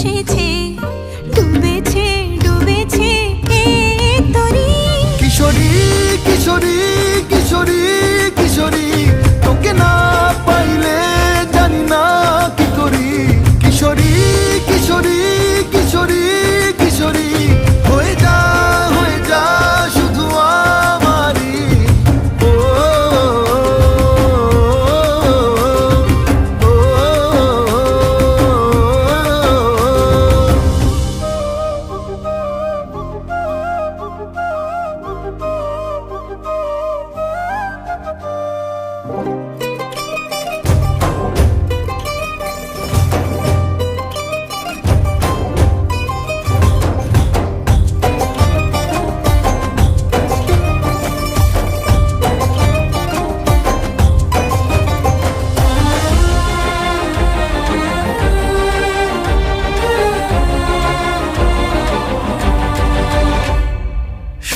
ভেসেছে ডুবেছে ডুবেছে কিশোরী কিশোরী কিশোরী কিশোরী, তোকে না পাইলে জানি না কি করি। কিশোরী কিশোরী কিশোরী